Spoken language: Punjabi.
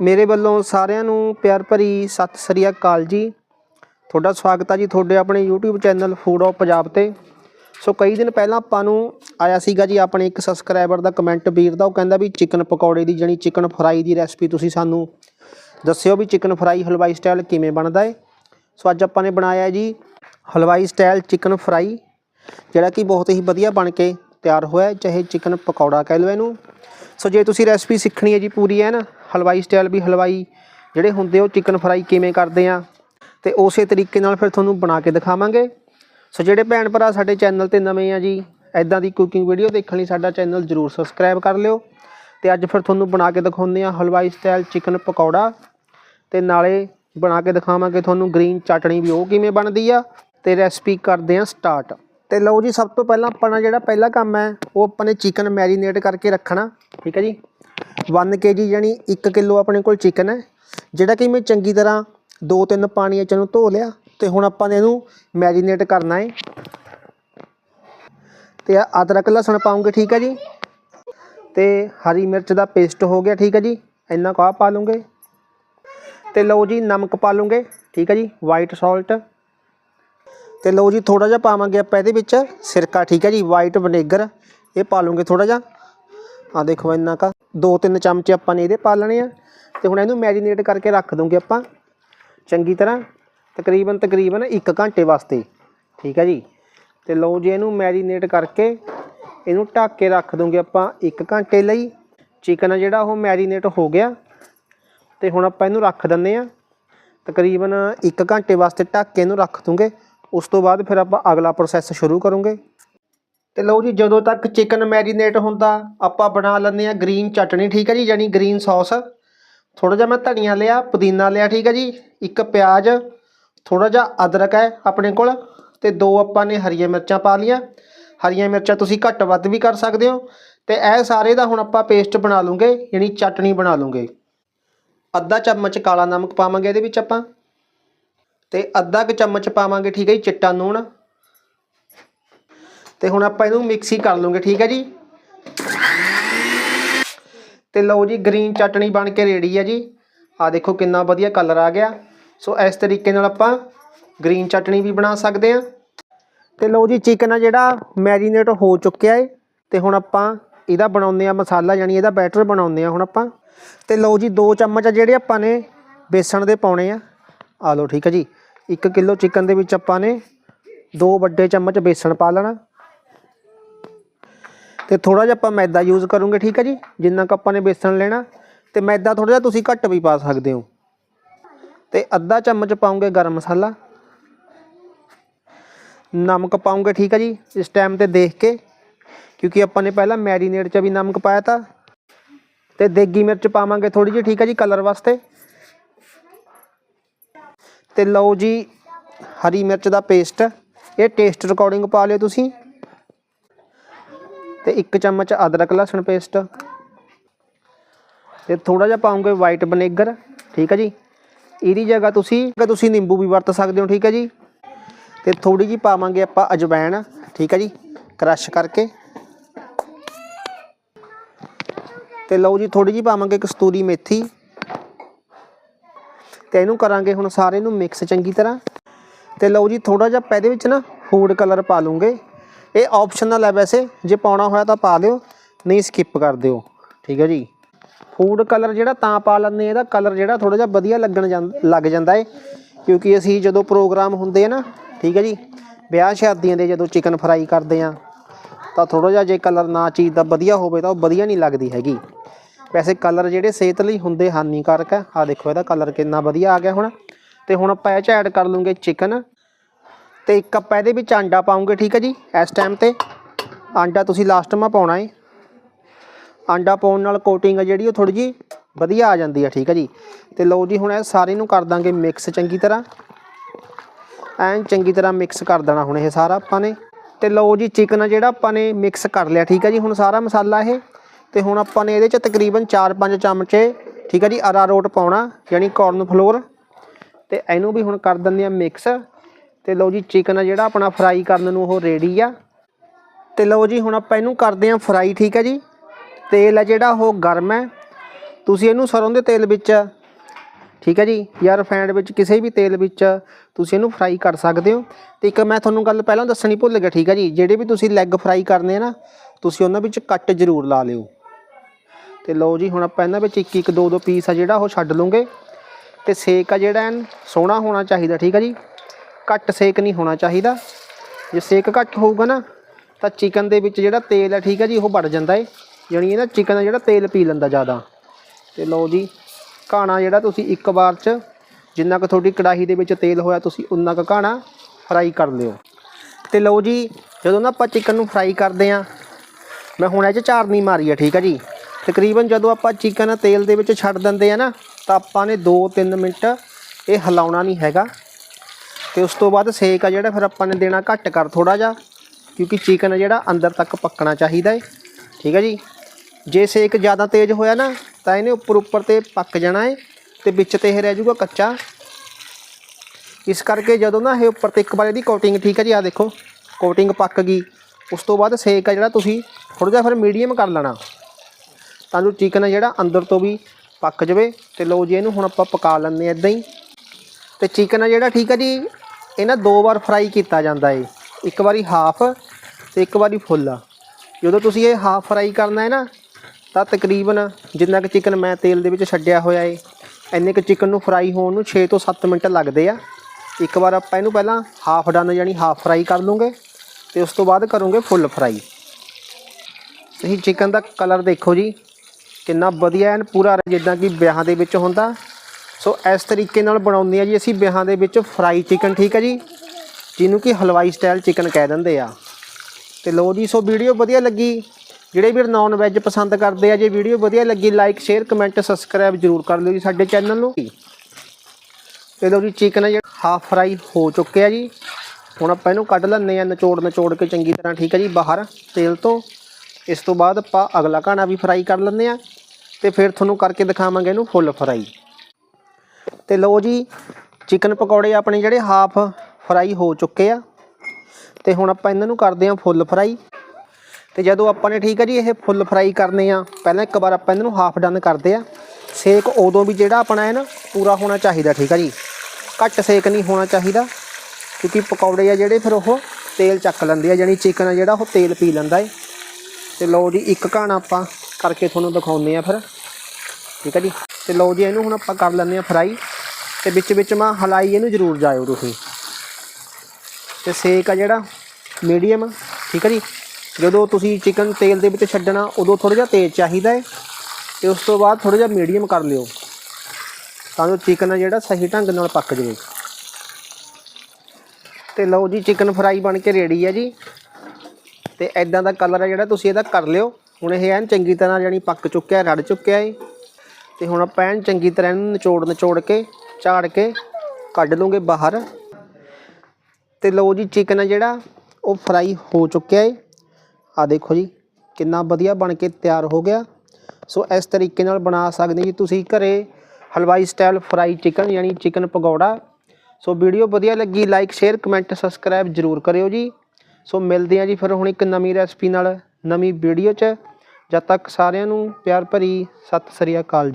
ਮੇਰੇ ਵੱਲੋਂ ਸਾਰਿਆਂ ਨੂੰ ਪਿਆਰ ਭਰੀ ਸਤਿ ਸ੍ਰੀ ਅਕਾਲ ਜੀ। ਤੁਹਾਡਾ ਸਵਾਗਤ ਹੈ ਜੀ ਤੁਹਾਡੇ ਆਪਣੇ YouTube channel food of Punjab ਤੇ। ਸੋ ਕਈ ਦਿਨ ਪਹਿਲਾਂ ਆਪਾਂ ਨੂੰ ਆਇਆ ਸੀਗਾ ਜੀ ਆਪਣੇ ਇੱਕ ਸਬਸਕ੍ਰਾਈਬਰ ਦਾ ਕਮੈਂਟ ਵੀਰ ਦਾ, ਉਹ ਕਹਿੰਦਾ ਵੀ ਚਿਕਨ ਪਕੌੜੇ ਦੀ ਜਣੀ ਚਿਕਨ ਫਰਾਈ ਦੀ ਰੈਸਪੀ ਤੁਸੀਂ ਸਾਨੂੰ ਦੱਸਿਓ ਵੀ ਚਿਕਨ ਫਰਾਈ ਹਲਵਾਈ ਸਟਾਈਲ ਕਿਵੇਂ ਬਣਦਾ ਹੈ ਸੋ ਅੱਜ ਆਪਾਂ ਨੇ ਬਣਾਇਆ ਜੀ ਹਲਵਾਈ ਸਟਾਈਲ ਚਿਕਨ ਫਰਾਈ ਜਿਹੜਾ ਕਿ ਬਹੁਤ ਹੀ ਵਧੀਆ ਬਣ ਕੇ ਤਿਆਰ ਹੋਇਆ ਚਾਹੇ ਚਿਕਨ ਪਕੌੜਾ ਕਹਿ ਲਓ ਇਹਨੂੰ। ਸੋ ਜੇ ਤੁਸੀਂ ਰੈਸਪੀ ਸਿੱਖਣੀ ਹੈ ਜੀ ਪੂਰੀ, ਹੈ ਨਾ? ਹਲਵਾਈ ਸਟਾਈਲ ਵੀ ਹਲਵਾਈ, ਜਿਹੜੇ ਹੁੰਦੇ ਉਹ ਚਿਕਨ ਫਰਾਈ ਕਿਵੇਂ ਕਰਦੇ ਆ? ਤੇ ਉਸੇ ਤਰੀਕੇ ਨਾਲ ਫਿਰ ਤੁਹਾਨੂੰ ਬਣਾ ਕੇ ਦਿਖਾਵਾਂਗੇ। ਸੋ ਜਿਹੜੇ ਭੈਣ ਭਰਾ ਸਾਡੇ ਚੈਨਲ ਤੇ ਨਵੇਂ ਆ ਜੀ ਐਦਾਂ ਦੀ ਕੁਕਿੰਗ ਵੀਡੀਓ ਦੇਖਣ ਲਈ ਸਾਡਾ ਚੈਨਲ ਜਰੂਰ ਸਬਸਕ੍ਰਾਈਬ ਕਰ ਲਿਓ। ਤੇ ਅੱਜ ਫਿਰ ਤੁਹਾਨੂੰ ਬਣਾ ਕੇ ਦਿਖਾਉਂਦੇ ਆ ਹਲਵਾਈ ਸਟਾਈਲ ਚਿਕਨ ਪਕੌੜਾ। ਤੇ ਨਾਲੇ ਬਣਾ ਕੇ ਦਿਖਾਵਾਂਗੇ ਤੁਹਾਨੂੰ ਗ੍ਰੀਨ ਚਟਣੀ ਵੀ, ਉਹ ਕਿਵੇਂ ਬਣਦੀ ਆ? ਤੇ ਰੈਸਪੀ ਕਰਦੇ ਆ ਸਟਾਰਟ ਤੇ ਲਓ ਜੀ, ਸਭ ਤੋਂ ਪਹਿਲਾਂ ਆਪਣਾ ਜਿਹੜਾ ਪਹਿਲਾ ਕੰਮ ਹੈ, ਉਹ ਆਪਾਂ ਨੇ ਚਿਕਨ ਮੈਰੀਨੇਟ ਕਰਕੇ ਰੱਖਣਾ, ਠੀਕ ਹੈ ਜੀ? 1 kg ਯਾਨੀ 1 ਕਿਲੋ ਆਪਣੇ ਕੋਲ ਚਿਕਨ ਹੈ, ਜਿਹੜਾ ਕਿ ਮੈਂ ਚੰਗੀ ਤਰ੍ਹਾਂ ਦੋ ਤਿੰਨ ਪਾਣੀਆਂ ਚ ਨੂੰ ਧੋ ਲਿਆ, ਤੇ ਹੁਣ ਆਪਾਂ ਨੇ ਇਹਨੂੰ ਮੈਰੀਨੇਟ ਕਰਨਾ ਹੈ। ਤੇ ਅਦਰਕ, ਲਸਣ ਪਾਉਂਗੇ, ਠੀਕ ਹੈ ਜੀ? ਤੇ ਹਰੀ ਮਿਰਚ ਦਾ ਪੇਸਟ ਹੋ ਗਿਆ, ਠੀਕ ਹੈ ਜੀ? ਇੰਨਾ ਕੁ ਪਾ ਲੂੰਗੇ। ਤੇ ਲਓ ਜੀ, ਨਮਕ ਪਾ ਲੂੰਗੇ, ਠੀਕ ਹੈ ਜੀ? ਵਾਈਟ ਸਾਲਟ ਤੇ ਲਓ ਜੀ ਥੋੜਾ ਜਿਹਾ ਪਾਵਾਂਗੇ ਆਪਾਂ ਇਹਦੇ ਵਿੱਚ ਸਿਰਕਾ, ਠੀਕ ਹੈ ਜੀ ਵਾਈਟ ਵਿਨੇਗਰ ਇਹ ਪਾ ਲੂੰਗੇ ਥੋੜਾ ਜਿਹਾ। ਆ ਦੇਖੋ ਇੰਨਾ ਕਾ, ਦੋ ਤਿੰਨ ਚਮਚੇ ਆਪਾਂ ਨੇ ਇਹਦੇ ਪਾ ਲੈਣੇ ਆ। ਤੇ ਹੁਣ ਇਹਨੂੰ ਮੈਰੀਨੇਟ ਕਰਕੇ ਰੱਖ ਦੂੰਗੇ ਆਪਾਂ, ਚੰਗੀ ਤਰ੍ਹਾਂ, ਤਕਰੀਬਨ ਤਕਰੀਬਨ 1 ਘੰਟੇ ਵਾਸਤੇ, ਠੀਕ ਹੈ ਜੀ। ਤੇ ਲਓ ਜੀ ਇਹਨੂੰ ਮੈਰੀਨੇਟ ਕਰਕੇ ਇਹਨੂੰ ਢੱਕ ਕੇ ਰੱਖ ਦੂੰਗੇ ਆਪਾਂ 1 ਘੰਟੇ ਲਈ। ਚਿਕਨ ਜਿਹੜਾ ਉਹ ਮੈਰੀਨੇਟ ਹੋ ਗਿਆ। ਤੇ ਹੁਣ ਆਪਾਂ ਇਹਨੂੰ ਰੱਖ ਦਿੰਨੇ ਆ ਤਕਰੀਬਨ 1 ਘੰਟੇ ਵਾਸਤੇ ਢੱਕ ਕੇ ਇਹਨੂੰ ਰੱਖ ਦੂੰਗੇ ਉਸ ਤੋਂ ਬਾਅਦ ਫਿਰ ਆਪਾਂ ਅਗਲਾ ਪ੍ਰੋਸੈਸ ਸ਼ੁਰੂ ਕਰੂੰਗੇ। ਤੇ ਲਓ ਜੀ, ਜਦੋਂ ਤੱਕ ਚਿਕਨ ਮੈਰੀਨੇਟ ਹੁੰਦਾ, ਆਪਾਂ ਬਣਾ ਲੈਂਦੇ ਆ ਗ੍ਰੀਨ ਚਟਣੀ ਠੀਕ ਹੈ ਜੀ ਯਾਨੀ ਗ੍ਰੀਨ ਸੌਸ ਥੋੜਾ ਜਿਹਾ ਮੈਂ ਧਨੀਆ ਲਿਆ, ਪੁਦੀਨਾ ਲਿਆ, ਠੀਕ ਹੈ ਜੀ, ਇੱਕ ਪਿਆਜ਼ ਥੋੜਾ ਜਿਹਾ ਅਦਰਕ ਹੈ ਆਪਣੇ ਕੋਲ, ਤੇ ਦੋ ਆਪਾਂ ਨੇ ਹਰੀਆਂ ਮਿਰਚਾਂ ਪਾ ਲੀਆਂ ਹਰੀਆਂ ਮਿਰਚਾਂ ਤੁਸੀਂ ਘੱਟ ਵੱਧ ਵੀ ਕਰ ਸਕਦੇ ਹੋ, ਤੇ ਇਹ ਸਾਰੇ ਦਾ ਹੁਣ ਆਪਾਂ ਪੇਸਟ ਬਣਾ ਲੂੰਗੇ, ਯਾਨੀ ਚਟਨੀ ਬਣਾ ਲੂੰਗੇ। ਅੱਧਾ ਚਮਚ ਕਾਲਾ ਨਮਕ ਪਾਵਾਂਗੇ ਇਹਦੇ ਵਿੱਚ ਆਪਾਂ। ਤੇ ਅੱਧਾ ਕੁ ਚਮਚ ਪਾਵਾਂਗੇ, ਠੀਕ ਹੈ ਜੀ, ਚਿੱਟਾ ਲੂਣ ਤੇ ਹੁਣ ਆਪਾਂ ਇਹਨੂੰ ਮਿਕਸੀ ਕਰ ਲਵਾਂਗੇ, ਠੀਕ ਹੈ ਜੀ। ਤੇ ਲਓ ਜੀ, ਗ੍ਰੀਨ ਚਟਣੀ ਬਣ ਕੇ ਰੈਡੀ ਹੈ ਜੀ। ਆ ਦੇਖੋ ਕਿੰਨਾ ਵਧੀਆ ਕਲਰ ਆ ਗਿਆ। ਸੋ ਇਸ ਤਰੀਕੇ ਨਾਲ ਆਪਾਂ ਗ੍ਰੀਨ ਚਟਣੀ ਵੀ ਬਣਾ ਸਕਦੇ ਆ ਤੇ ਲਓ ਜੀ, ਚਿਕਨ ਆ ਜਿਹੜਾ ਮੈਰੀਨੇਟ ਹੋ ਚੁੱਕਿਆ ਏ। ਤੇ ਹੁਣ ਆਪਾਂ ਇਹਦਾ ਬਣਾਉਂਦੇ ਆ ਮਸਾਲਾ, ਯਾਨੀ ਇਹਦਾ ਬੈਟਰ ਬਣਾਉਂਦੇ ਆ ਹੁਣ ਆਪਾਂ। ਤੇ ਲਓ ਜੀ 2 ਚਮਚ ਆ ਜਿਹੜੇ ਆਪਾਂ ਨੇ ਬੇਸਣ ਦੇ ਪਾਉਣੇ ਆ। ਆ ਲਓ, ਠੀਕ ਹੈ ਜੀ। 1 ਕਿਲੋ ਚਿਕਨ ਦੇ ਵਿੱਚ ਆਪਾਂ ਨੇ ਦੋ ਵੱਡੇ ਚਮਚ ਬੇਸਣ ਪਾ ਲੈਣਾ। ਤੇ ਥੋੜਾ ਜਿਹਾ ਆਪਾਂ ਮੈਦਾ ਯੂਜ਼ ਕਰੂੰਗੇ, ਠੀਕ ਹੈ ਜੀ? ਜਿੰਨਾ ਕੁ ਆਪਾਂ ਨੇ ਬੇਸਣ ਲੈਣਾ। ਤੇ ਮੈਦਾ ਥੋੜਾ ਜਿਹਾ ਤੁਸੀਂ ਘੱਟ ਵੀ ਪਾ ਸਕਦੇ ਹੋ। ਤੇ ਅੱਧਾ ਚਮਚ ਪਾਉਂਗੇ ਗਰਮ ਮਸਾਲਾ। ਨਮਕ ਪਾਉਂਗੇ, ਠੀਕ ਹੈ ਜੀ? ਇਸ ਟਾਈਮ ਤੇ ਦੇਖ ਕੇ। ਕਿਉਂਕਿ ਆਪਾਂ ਨੇ ਪਹਿਲਾਂ ਮੈਰੀਨੇਟ 'ਚ ਵੀ ਨਮਕ ਪਾਇਆ ਤਾਂ। ਤੇ ਦੇਗੀ ਮਿਰਚ ਪਾਵਾਂਗੇ ਥੋੜੀ ਜਿਹੀ, ਠੀਕ ਹੈ ਜੀ ਕਲਰ ਵਾਸਤੇ। ਤੇ ਲਓ ਜੀ, ਹਰੀ ਮਿਰਚ ਦਾ ਪੇਸਟ ਇਹ ਟੇਸਟ ਰਿਕਾਰਡਿੰਗ ਪਾ ਲਿਓ ਤੁਸੀਂ। ਤੇ ਇੱਕ ਚਮਚ ਅਦਰਕ ਲਸਣ ਪੇਸਟ ਤੇ ਥੋੜਾ ਜਿਹਾ ਪਾਉਂਗੇ ਵਾਈਟ ਵਿਨੇਗਰ ਠੀਕ ਹੈ ਜੀ? ਇਹਦੀ ਜਗ੍ਹਾ ਤੁਸੀਂ ਕਿ ਤੁਸੀਂ ਨਿੰਬੂ ਵੀ ਵਰਤ ਸਕਦੇ ਹੋ, ਠੀਕ ਹੈ ਜੀ? ਤੇ ਥੋੜੀ ਜੀ ਪਾਵਾਂਗੇ ਆਪਾਂ ਅਜਵਾਇਣ ਠੀਕ ਹੈ ਜੀ? ਕ੍ਰਸ਼ ਕਰਕੇ। ਤੇ ਲਓ ਜੀ ਥੋੜੀ ਜੀ ਪਾਵਾਂਗੇ ਕਸਤੂਰੀ ਮੇਥੀ। ਤੇ ਇਹਨੂੰ ਕਰਾਂਗੇ ਹੁਣ ਸਾਰੇ ਨੂੰ ਮਿਕਸ ਚੰਗੀ ਤਰ੍ਹਾਂ? ਤੇ ਲਓ ਜੀ ਥੋੜਾ ਜਿਹਾ ਪੈਦੇ ਵਿੱਚ ਨਾ ਫੂਡ ਕਲਰ ਪਾ ਲੂੰਗੇ। ਇਹ ਆਪਸ਼ਨਲ ਹੈ ਵੈਸੇ, ਜੇ ਪਾਉਣਾ ਹੋਇਆ ਤਾਂ ਪਾ ਦਿਓ, ਨਹੀਂ ਸਕਿਪ ਕਰ ਦਿਓ। ਠੀਕ ਹੈ ਜੀ? ਫੂਡ ਕਲਰ ਜਿਹੜਾ ਤਾਂ ਪਾ ਲੈਂਦੇ ਇਹਦਾ ਕਲਰ ਜਿਹੜਾ ਥੋੜਾ ਜਿਹਾ ਵਧੀਆ ਲੱਗਣ ਜਾਂ- ਲੱਗ ਜਾਂਦਾ ਹੈ ਕਿਉਂਕਿ ਅਸੀਂ ਜਦੋਂ ਪ੍ਰੋਗਰਾਮ ਹੁੰਦੇ ਆ ਨਾ, ਠੀਕ ਹੈ ਜੀ? ਵਿਆਹ ਸ਼ਾਦੀਆਂ ਦੇ ਜਦੋਂ ਚਿਕਨ ਫਰਾਈ ਕਰਦੇ ਆ ਤਾਂ ਥੋੜਾ ਜਿਹਾ ਜੇ ਕਲਰ ਨਾ ਚੀਜ਼ ਦਾ ਵਧੀਆ ਹੋਵੇ ਤਾਂ ਉਹ ਵਧੀਆ ਨਹੀਂ ਲੱਗਦੀ ਹੈਗੀ। ਵੈਸੇ ਕਲਰ ਜਿਹੜੇ ਸਿਹਤ ਲਈ ਹੁੰਦੇ ਹਾਨੀਕਾਰਕ ਆ। ਆ ਦੇਖੋ ਇਹਦਾ ਕਲਰ ਕਿੰਨਾ ਵਧੀਆ ਆ ਗਿਆ ਹੁਣ। ਤੇ ਹੁਣ ਆਪਾਂ ਇਹ ਚ ਐਡ ਕਰ ਲੂੰਗੇ ਚਿਕਨ ਤੇ ਇੱਕ ਕੱਪ ਇਹਦੇ ਵਿੱਚ ਆਂਡਾ ਪਾਉਂਗੇ ਠੀਕ ਹੈ ਜੀ, ਇਸ ਟਾਈਮ ਤੇ। ਆਂਡਾ ਤੁਸੀਂ ਲਾਸਟ ਮਾ ਪਾਉਣਾ ਹੈ ਆਂਡਾ ਪਾਉਣ ਨਾਲ ਕੋਟਿੰਗ ਆ ਜਿਹੜੀ, ਉਹ ਥੋੜੀ ਜੀ ਵਧੀਆ ਆ ਜਾਂਦੀ ਆ, ਠੀਕ ਹੈ ਜੀ। ਤੇ ਲਓ ਜੀ, ਹੁਣ ਇਹ ਸਾਰੇ ਨੂੰ ਕਰ ਦਾਂਗੇ ਮਿਕਸ ਚੰਗੀ ਤਰ੍ਹਾਂ। ਐਂ ਚੰਗੀ ਤਰ੍ਹਾਂ ਮਿਕਸ ਕਰ ਦੇਣਾ ਹੁਣ ਇਹ ਸਾਰਾ ਆਪਾਂ ਨੇ। ਤੇ ਲਓ ਜੀ ਚਿਕਨ ਜਿਹੜਾ ਆਪਾਂ ਨੇ ਮਿਕਸ ਕਰ ਲਿਆ, ਠੀਕ ਹੈ ਜੀ, ਹੁਣ ਸਾਰਾ ਮਸਾਲਾ ਇਹ। ਤੇ ਹੁਣ ਆਪਾਂ ਨੇ ਇਹਦੇ ਚ ਤਕਰੀਬਨ 4-5 ਚਮਚੇ, ਠੀਕ ਹੈ ਜੀ ਅਰਾਰੋਟ ਪਾਉਣਾ, ਯਾਨੀ ਕਾਰਨ ਫਲੋਰ ਤੇ ਇਹਨੂੰ ਵੀ ਹੁਣ ਕਰ ਦਿੰਦੇ ਆ ਮਿਕਸ ਤੇ ਲਓ ਜੀ ਚਿਕਨ ਆ ਜਿਹੜਾ ਆਪਣਾ ਫਰਾਈ ਕਰਨ ਨੂੰ ਉਹ ਰੈਡੀ ਆ। ਤੇ ਲਓ ਜੀ, ਹੁਣ ਆਪਾਂ ਇਹਨੂੰ ਕਰਦੇ ਆ ਫਰਾਈ ਠੀਕ ਹੈ ਜੀ। ਤੇਲ ਆ ਜਿਹੜਾ ਉਹ ਗਰਮ ਹੈ। ਤੁਸੀਂ ਇਹਨੂੰ ਸਰੋਂ ਦੇ ਤੇਲ ਵਿੱਚ, ਠੀਕ ਹੈ ਜੀ, ਜਾਂ ਰਿਫਾਈਨਡ ਵਿੱਚ ਕਿਸੇ ਵੀ ਤੇਲ ਵਿੱਚ ਤੁਸੀਂ ਇਹਨੂੰ ਫਰਾਈ ਕਰ ਸਕਦੇ ਹੋ। ਤੇ ਇੱਕ ਮੈਂ ਤੁਹਾਨੂੰ ਗੱਲ ਪਹਿਲਾਂ ਦੱਸਣੀ ਭੁੱਲ ਗਿਆ, ਠੀਕ ਹੈ ਜੀ। ਜਿਹੜੇ ਵੀ ਤੁਸੀਂ ਲੈਗ ਫਰਾਈ ਕਰਨੇ ਆ ਨਾ, ਤੁਸੀਂ ਉਹਨਾਂ ਵਿੱਚ ਕੱਟ ਜ਼ਰੂਰ ਲਾ ਲਿਓ। ਤੇ ਲਓ ਜੀ, ਹੁਣ ਆਪਾਂ ਇਹਨਾਂ ਵਿੱਚ ਇੱਕ ਇੱਕ, ਦੋ ਦੋ ਪੀਸ ਆ ਜਿਹੜਾ ਉਹ ਛੱਡ ਲੂੰਗੇ। ਤੇ ਸੇਕ ਆ ਜਿਹੜਾ ਐਨ, ਸੋਹਣਾ ਹੋਣਾ ਚਾਹੀਦਾ, ਠੀਕ ਹੈ ਜੀ? ਘੱਟ ਸੇਕ ਨਹੀਂ ਹੋਣਾ ਚਾਹੀਦਾ। ਜੇ ਸੇਕ ਘੱਟ ਹੋਊਗਾ ਨਾ, ਤਾਂ ਚਿਕਨ ਦੇ ਵਿੱਚ ਜਿਹੜਾ ਤੇਲ ਹੈ ਠੀਕ ਹੈ ਜੀ, ਉਹ ਵੜ ਜਾਂਦਾ ਏ। ਯਾਨੀ ਇਹ ਨਾ ਚਿਕਨ ਦਾ ਜਿਹੜਾ ਤੇਲ ਪੀ ਲੈਂਦਾ ਜ਼ਿਆਦਾ। ਤੇ ਲਓ ਜੀ, ਘਾਣਾ ਜਿਹੜਾ ਤੁਸੀਂ ਇੱਕ ਵਾਰ 'ਚ, ਜਿੰਨਾ ਕੁ ਤੁਹਾਡੀ ਕੜਾਹੀ ਦੇ ਵਿੱਚ ਤੇਲ ਹੋਇਆ, ਤੁਸੀਂ ਉਨਾ ਕੁ ਘਾਣਾ ਫਰਾਈ ਕਰ ਲਿਓ। ਤੇ ਲਓ ਜੀ, ਜਦੋਂ ਨਾ ਆਪਾਂ ਚਿਕਨ ਨੂੰ ਫਰਾਈ ਕਰਦੇ ਆ, ਮੈਂ ਹੁਣ ਇਹ 'ਚ ਚਾਰਨੀ ਮਾਰੀ ਆ, ਠੀਕ ਹੈ ਜੀ? ਤਕਰੀਬਨ ਜਦੋਂ ਆਪਾਂ ਚਿਕਨ ਤੇਲ ਦੇ ਵਿੱਚ ਛੱਡ ਦਿੰਦੇ ਆ ਨਾ, ਤਾਂ ਆਪਾਂ ਨੇ 2-3 ਮਿੰਟ ਇਹ ਹਿਲਾਉਣਾ ਨਹੀਂ ਹੈਗਾ। ਤੇ ਉਸ ਤੋਂ ਬਾਅਦ ਸੇਕ ਆ ਜਿਹੜਾ, ਫਿਰ ਆਪਾਂ ਨੇ ਦੇਣਾ ਘੱਟ ਕਰ ਥੋੜਾ ਜਿਹਾ, ਕਿਉਂਕਿ ਚਿਕਨ ਜਿਹੜਾ ਅੰਦਰ ਤੱਕ ਪੱਕਣਾ ਚਾਹੀਦਾ ਹੈ ਠੀਕ ਹੈ ਜੀ? ਜੇ ਸੇਕ ਜ਼ਿਆਦਾ ਤੇਜ਼ ਹੋਇਆ ਨਾ, ਤਾਂ ਇਹਨੇ ਉੱਪਰ ਉੱਪਰ ਤੇ ਪੱਕ ਜਾਣਾ ਹੈ ਤੇ ਵਿੱਚ ਤੇ ਇਹ ਰਹਿ ਜਾਊਗਾ ਕੱਚਾ। ਇਸ ਕਰਕੇ ਜਦੋਂ ਨਾ ਇਹ ਉੱਪਰ ਤੇ ਇੱਕ ਵਾਰ ਇਹਦੀ ਕੋਟਿੰਗ ਠੀਕ ਹੈ ਜੀ ਆ ਦੇਖੋ ਕੋਟਿੰਗ ਪੱਕ ਗਈ। ਉਸ ਤੋਂ ਬਾਅਦ ਸੇਕ ਆ ਜਿਹੜਾ, ਤੁਸੀਂ ਥੋੜਾ ਜਿਹਾ ਫਿਰ ਮੀਡੀਅਮ ਕਰ ਲੈਣਾ। ਤਾਂ ਜੋ ਚਿਕਨ ਹੈ ਜਿਹੜਾ ਅੰਦਰ ਤੋਂ ਵੀ ਪੱਕ ਜਾਵੇ ਤੇ ਲਓ ਜੀ, ਇਹਨੂੰ ਹੁਣ ਆਪਾਂ ਪਕਾ ਲੈਂਦੇ ਆ ਇਦਾਂ ਹੀ। ਤੇ ਚਿਕਨ ਹੈ ਜਿਹੜਾ ਠੀਕ ਹੈ ਜੀ ਇਹ ਨਾ ਦੋ ਵਾਰ ਫਰਾਈ ਕੀਤਾ ਜਾਂਦਾ ਏ। ਇੱਕ ਵਾਰੀ ਹਾਫ ਤੇ ਇੱਕ ਵਾਰੀ ਫੁੱਲ ਜਦੋਂ ਤੁਸੀਂ ਇਹ ਹਾਫ ਫਰਾਈ ਕਰਨਾ ਹੈ ਨਾ, ਤਾਂ ਤਕਰੀਬਨ ਜਿੰਨਾ ਕੁ ਚਿਕਨ ਮੈਂ ਤੇਲ ਦੇ ਵਿੱਚ ਛੱਡਿਆ ਹੋਇਆ ਏ, ਇੰਨੇ ਕੁ ਚਿਕਨ ਨੂੰ ਫਰਾਈ ਹੋਣ ਨੂੰ 6 ਤੋਂ 7 ਮਿੰਟ ਲੱਗਦੇ ਆ। ਇੱਕ ਵਾਰ ਆਪਾਂ ਇਹਨੂੰ ਪਹਿਲਾਂ ਹਾਫ ਡਨ ਯਾਨੀ ਹਾਫ ਫਰਾਈ ਕਰ ਲੂੰਗੇ ਤੇ ਉਸ ਤੋਂ ਬਾਅਦ ਕਰੂੰਗੇ ਫੁੱਲ ਫਰਾਈ ਤੁਸੀਂ ਚਿਕਨ ਦਾ ਕਲਰ ਦੇਖੋ ਜੀ। ਕਿੰਨਾ ਵਧੀਆ ਐਨ ਪੂਰਾ ਜਿੱਦਾਂ ਕਿ ਵਿਆਹਾਂ ਦੇ ਵਿੱਚ ਹੁੰਦਾ। ਸੋ ਇਸ ਤਰੀਕੇ ਨਾਲ ਬਣਾਉਂਦੇ ਆ ਜੀ ਅਸੀਂ ਵਿਆਹਾਂ ਦੇ ਵਿੱਚ ਫਰਾਈ ਚਿਕਨ, ਠੀਕ ਹੈ ਜੀ? ਜਿਹਨੂੰ ਕਿ ਹਲਵਾਈ ਸਟਾਈਲ ਚਿਕਨ ਕਹਿ ਦਿੰਦੇ ਆ। ਤੇ ਲੋ ਜੀ, ਸੋ ਵੀਡੀਓ ਵਧੀਆ ਲੱਗੀ। ਜਿਹੜੇ ਵੀ ਨਾਨ ਵੈਜ ਪਸੰਦ ਕਰਦੇ ਆ, ਜੇ ਵੀਡੀਓ ਵਧੀਆ ਲੱਗੀ ਲਾਈਕ ਸ਼ੇਅਰ ਕਮੈਂਟ ਸਬਸਕ੍ਰਾਈਬ ਜਰੂਰ ਕਰ ਲਿਓ ਜੀ ਸਾਡੇ ਚੈਨਲ ਨੂੰ। ਤੇ ਲੋ ਜੀ ਚਿਕਨ ਹੈ ਜਿਹੜਾ ਹਾਫ ਫਰਾਈ ਹੋ ਚੁੱਕਿਆ ਜੀ। ਹੁਣ ਆਪਾਂ ਇਹਨੂੰ ਕੱਢ ਲੈਂਦੇ ਆ ਨਿਚੋੜ ਨਿਚੋੜ ਕੇ ਚੰਗੀ ਤਰ੍ਹਾਂ, ਠੀਕ ਹੈ ਜੀ, ਬਾਹਰ ਤੇਲ ਤੋਂ। ਇਸ ਤੋਂ ਬਾਅਦ ਆਪਾਂ ਅਗਲਾ ਘਾਣਾ ਵੀ ਫਰਾਈ ਕਰ ਲੈਂਦੇ ਆ ਤੇ ਫਿਰ ਤੁਹਾਨੂੰ ਕਰਕੇ ਦਿਖਾਵਾਂਗੇ ਇਹਨੂੰ ਫੁੱਲ ਫਰਾਈ। ਤੇ ਲਓ ਜੀ, ਚਿਕਨ ਪਕੌੜੇ ਆਪਣੇ ਜਿਹੜੇ ਹਾਫ ਫਰਾਈ ਹੋ ਚੁੱਕੇ ਆ। ਤੇ ਹੁਣ ਆਪਾਂ ਇਹਨਾਂ ਨੂੰ ਕਰਦੇ ਆ ਫੁੱਲ ਫਰਾਈ। ਤੇ ਜਦੋਂ ਆਪਾਂ ਨੇ ਠੀਕ ਆ ਜੀ, ਇਹ ਫੁੱਲ ਫਰਾਈ ਕਰਨੇ ਆ, ਪਹਿਲਾਂ ਇੱਕ ਵਾਰ ਆਪਾਂ ਇਹਨਾਂ ਨੂੰ ਹਾਫ ਡਨ ਕਰਦੇ ਆ। ਸੇਕ ਉਦੋਂ ਵੀ ਜਿਹੜਾ ਆਪਣਾ ਹੈ ਨਾ, ਪੂਰਾ ਹੋਣਾ ਚਾਹੀਦਾ, ਠੀਕ ਆ ਜੀ। ਘੱਟ ਸੇਕ ਨਹੀਂ ਹੋਣਾ ਚਾਹੀਦਾ, ਕਿਉਂਕਿ ਪਕੌੜੇ ਆ ਜਿਹੜੇ ਫਿਰ ਉਹ ਤੇਲ ਚੱਕ ਲੈਂਦੇ ਆ ਜਾਨੀ ਚਿਕਨ ਆ ਜਿਹੜਾ ਉਹ ਤੇਲ ਪੀ ਲੈਂਦਾ ਏ। ਤੇ ਲਓ ਜੀ, ਇੱਕ ਘਾਣਾ ਆਪਾਂ ਕਰਕੇ ਤੁਹਾਨੂੰ ਦਿਖਾਉਂਦੇ ਆ ਫਿਰ। ਠੀਕ ਹੈ ਜੀ? ਤੇ ਲਓ ਜੀ, ਇਹਨੂੰ ਹੁਣ ਆਪਾਂ ਕਰ ਲੈਂਦੇ ਆ ਫਰਾਈ। ਤੇ ਵਿੱਚ ਵਿੱਚ ਮੈਂ ਹਲਾਈ ਇਹਨੂੰ ਜ਼ਰੂਰ ਜਾਇਓ ਤੁਸੀਂ। ਤੇ ਸੇਕ ਆ ਜਿਹੜਾ ਮੀਡੀਅਮ ਠੀਕ ਹੈ ਜੀ? ਜਦੋਂ ਤੁਸੀਂ ਚਿਕਨ ਤੇਲ ਦੇ ਵਿੱਚ ਛੱਡਣਾ, ਉਦੋਂ ਥੋੜਾ ਜਿਹਾ ਤੇਜ਼ ਚਾਹੀਦਾ ਹੈ। ਤੇ ਉਸ ਤੋਂ ਬਾਅਦ ਥੋੜਾ ਜਿਹਾ ਮੀਡੀਅਮ ਕਰ ਲਿਓ। ਤਾਂ ਜੋ ਚਿਕਨ ਆ ਜਿਹੜਾ ਸਹੀ ਢੰਗ ਨਾਲ ਪੱਕ ਜਾਵੇ। ਤੇ ਲਓ ਜੀ ਚਿਕਨ ਫਰਾਈ ਬਣ ਕੇ ਰੈਡੀ ਹੈ ਜੀ। ਤੇ ਐਦਾਂ ਦਾ ਕਲਰ ਹੈ ਜਿਹੜਾ ਤੁਸੀਂ ਇਹਦਾ ਕਰ ਲਿਓ। ਹੁਣ ਇਹ ਐਨ ਚੰਗੀ ਤਰ੍ਹਾਂ ਜਾਨੀ ਪੱਕ ਚੁੱਕਿਆ, ਰੜ ਚੁੱਕਿਆ ਹੈ ਤੇ ਹੁਣ ਆਪਾਂ ਐਨ ਚੰਗੀ ਤਰ੍ਹਾਂ ਇਹਨੂੰ ਨਿਚੋੜ ਨਿਚੋੜ ਕੇ, ਝਾੜ ਕੇ ਕੱਢ ਲੂੰਗੇ ਬਾਹਰ। ਤੇ ਲਓ ਜੀ ਚਿਕਨ ਹੈ ਜਿਹੜਾ, ਉਹ ਫਰਾਈ ਹੋ ਚੁੱਕਿਆ ਹੈ ਆ ਦੇਖੋ ਜੀ, ਕਿੰਨਾ ਵਧੀਆ ਬਣ ਕੇ ਤਿਆਰ ਹੋ ਗਿਆ। ਸੋ ਇਸ ਤਰੀਕੇ ਨਾਲ ਬਣਾ ਸਕਦੇ ਜੀ ਤੁਸੀਂ ਘਰੇ ਹਲਵਾਈ ਸਟਾਈਲ ਫਰਾਈ ਚਿਕਨ ਯਾਨੀ ਚਿਕਨ ਪਕੌੜਾ। ਸੋ ਵੀਡੀਓ ਵਧੀਆ ਲੱਗੀ ਲਾਈਕ ਸ਼ੇਅਰ ਕਮੈਂਟ ਸਬਸਕ੍ਰਾਈਬ ਜਰੂਰ ਕਰਿਓ ਜੀ। ਸੋ ਮਿਲਦੇ ਆ ਜੀ ਫਿਰ ਹੁਣ ਇੱਕ ਨਵੀਂ ਰੈਸਪੀ ਨਾਲ, ਨਵੀਂ ਵੀਡੀਓ 'ਚ। ਜਦ ਤੱਕ ਸਾਰਿਆਂ ਨੂੰ ਪਿਆਰ ਭਰੀ ਸਤਿ ਸ੍ਰੀ ਅਕਾਲ